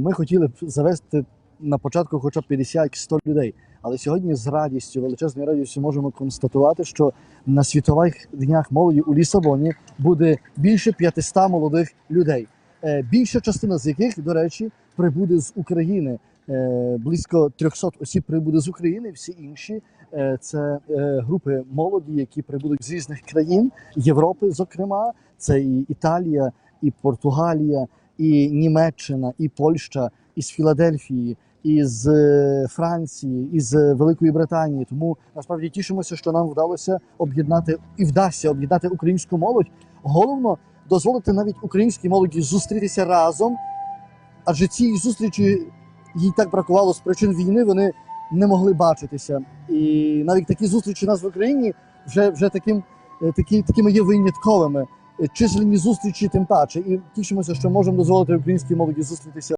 Ми хотіли б завести на початку хоча б 50-100 людей. Але сьогодні з радістю, величезною радістю можемо констатувати, що на світових днях молоді у Лісабоні буде більше 500 молодих людей. Е, Більша частина з яких, до речі, прибуде з України. Е, Близько 300 осіб прибуде з України. Всі інші е, це групи молоді, які прибудуть з різних країн Європи, зокрема, це і Італія, і Португалія, і Німеччина, і Польща, із Філадельфії, із е, Франції, із Великої Британії. Тому насправді тішимося, що нам вдалося об'єднати і вдасться об'єднати українську молодь. Головно дозволити навіть українській молоді зустрітися разом, адже цієї зустрічі їй так бракувало з причин війни. Вони не могли бачитися. І навіть такі зустрічі у нас в Україні вже, вже таким, е, такі, такими є винятковими. Численні зустрічі тим паче. І тішимося, що можемо дозволити українській молоді зустрітися